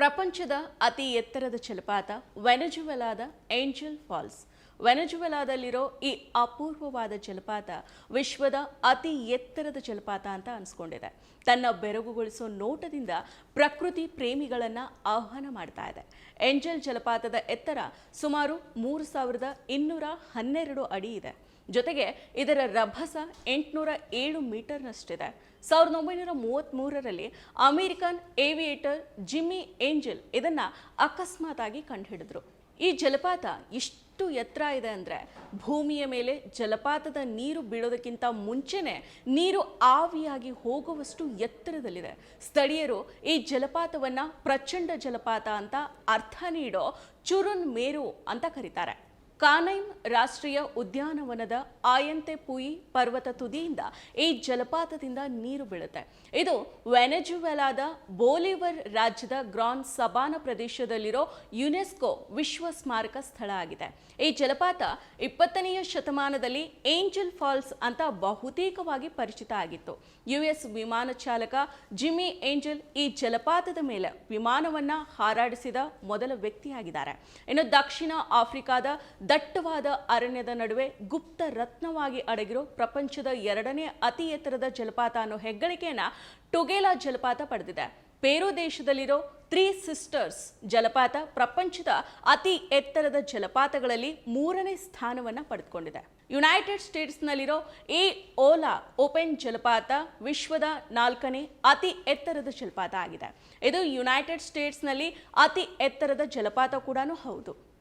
ಪ್ರಪಂಚದ ಅತಿ ಎತ್ತರದ ಜಲಪಾತ ವೆನೆಜುವೆಲಾದ ಏಂಜಲ್ ಫಾಲ್ಸ್ ವೆನೆಜುವೆಲಾದಲ್ಲಿರೋ ಈ ಅಪೂರ್ವವಾದ ಜಲಪಾತ ವಿಶ್ವದ ಅತಿ ಎತ್ತರದ ಜಲಪಾತ ಅಂತ ಅನಿಸ್ಕೊಂಡಿದೆ. ತನ್ನ ಬೆರಗುಗೊಳಿಸೋ ನೋಟದಿಂದ ಪ್ರಕೃತಿ ಪ್ರೇಮಿಗಳನ್ನು ಆಹ್ವಾನ ಮಾಡ್ತಾ ಇದೆ. ಏಂಜಲ್ ಜಲಪಾತದ ಎತ್ತರ ಸುಮಾರು ಮೂರು ಸಾವಿರದ ಇನ್ನೂರ ಹನ್ನೆರಡು ಅಡಿ ಇದೆ. ಜೊತೆಗೆ ಇದರ ರಭಸ ಎಂಟುನೂರ ಏಳು ಮೀಟರ್ನಷ್ಟಿದೆ. ಸಾವಿರದ ಒಂಬೈನೂರ ಮೂವತ್ತ್ಮೂರರಲ್ಲಿ ಅಮೆರಿಕನ್ ಏವಿಯೇಟರ್ ಜಿಮ್ಮಿ ಏಂಜಲ್ ಇದನ್ನು ಅಕಸ್ಮಾತಾಗಿ ಕಂಡುಹಿಡಿದ್ರು. ಈ ಜಲಪಾತ ಎಷ್ಟು ಎತ್ತರ ಇದೆ ಅಂದರೆ ಭೂಮಿಯ ಮೇಲೆ ಜಲಪಾತದ ನೀರು ಬೀಳೋದಕ್ಕಿಂತ ಮುಂಚೆನೆ ನೀರು ಆವಿಯಾಗಿ ಹೋಗುವಷ್ಟು ಎತ್ತರದಲ್ಲಿದೆ. ಸ್ಥಳೀಯರು ಈ ಜಲಪಾತವನ್ನು ಪ್ರಚಂಡ ಜಲಪಾತ ಅಂತ ಅರ್ಥ ನೀಡೋ ಚುರುನ್ ಮೇರು ಅಂತ ಕರೀತಾರೆ. ಕಾನೈಮ್ ರಾಷ್ಟ್ರೀಯ ಉದ್ಯಾನವನದ ಆಯಂತೆ ಪುಯಿ ಪರ್ವತ ತುದಿಯಿಂದ ಈ ಜಲಪಾತದಿಂದ ನೀರು ಬೀಳುತ್ತೆ. ಇದು ವೆನೆಜುವೆಲಾದ ಬೋಲಿವರ್ ರಾಜ್ಯದ ಗ್ರಾನ್ ಸಬಾನ ಪ್ರದೇಶದಲ್ಲಿರೋ ಯುನೆಸ್ಕೋ ವಿಶ್ವ ಸ್ಮಾರಕ ಸ್ಥಳ ಆಗಿದೆ. ಈ ಜಲಪಾತ ಇಪ್ಪತ್ತನೆಯ ಶತಮಾನದಲ್ಲಿ ಏಂಜಲ್ ಫಾಲ್ಸ್ ಅಂತ ಬಹುತೇಕವಾಗಿ ಪರಿಚಿತ ಆಗಿತ್ತು. ಯುಎಸ್ ವಿಮಾನ ಚಾಲಕ ಜಿಮ್ಮಿ ಏಂಜಲ್ ಈ ಜಲಪಾತದ ಮೇಲೆ ವಿಮಾನವನ್ನ ಹಾರಾಡಿಸಿದ ಮೊದಲ ವ್ಯಕ್ತಿಯಾಗಿದ್ದಾರೆ. ಇನ್ನು ದಕ್ಷಿಣ ಆಫ್ರಿಕಾದ ದಟ್ಟವಾದ ಅರಣ್ಯದ ನಡುವೆ ಗುಪ್ತ ರತ್ನವಾಗಿ ಅಡಗಿರೋ ಪ್ರಪಂಚದ ಎರಡನೇ ಅತಿ ಎತ್ತರದ ಜಲಪಾತ ಅನ್ನೋ ಹೆಗ್ಗಳಿಕೆಯನ್ನ ಟೊಗೇಲಾ ಜಲಪಾತ ಪಡೆದಿದೆ. ಪೇರು ದೇಶದಲ್ಲಿರೋ ತ್ರೀ ಸಿಸ್ಟರ್ಸ್ ಜಲಪಾತ ಪ್ರಪಂಚದ ಅತಿ ಎತ್ತರದ ಜಲಪಾತಗಳಲ್ಲಿ ಮೂರನೇ ಸ್ಥಾನವನ್ನು ಪಡೆದುಕೊಂಡಿದೆ. ಯುನೈಟೆಡ್ ಸ್ಟೇಟ್ಸ್ನಲ್ಲಿರೋ ಎ ಓಲಾ ಓಪನ್ ಜಲಪಾತ ವಿಶ್ವದ ನಾಲ್ಕನೇ ಅತಿ ಎತ್ತರದ ಜಲಪಾತ ಆಗಿದೆ. ಇದು ಯುನೈಟೆಡ್ ಸ್ಟೇಟ್ಸ್ನಲ್ಲಿ ಅತಿ ಎತ್ತರದ ಜಲಪಾತ ಕೂಡ ಹೌದು.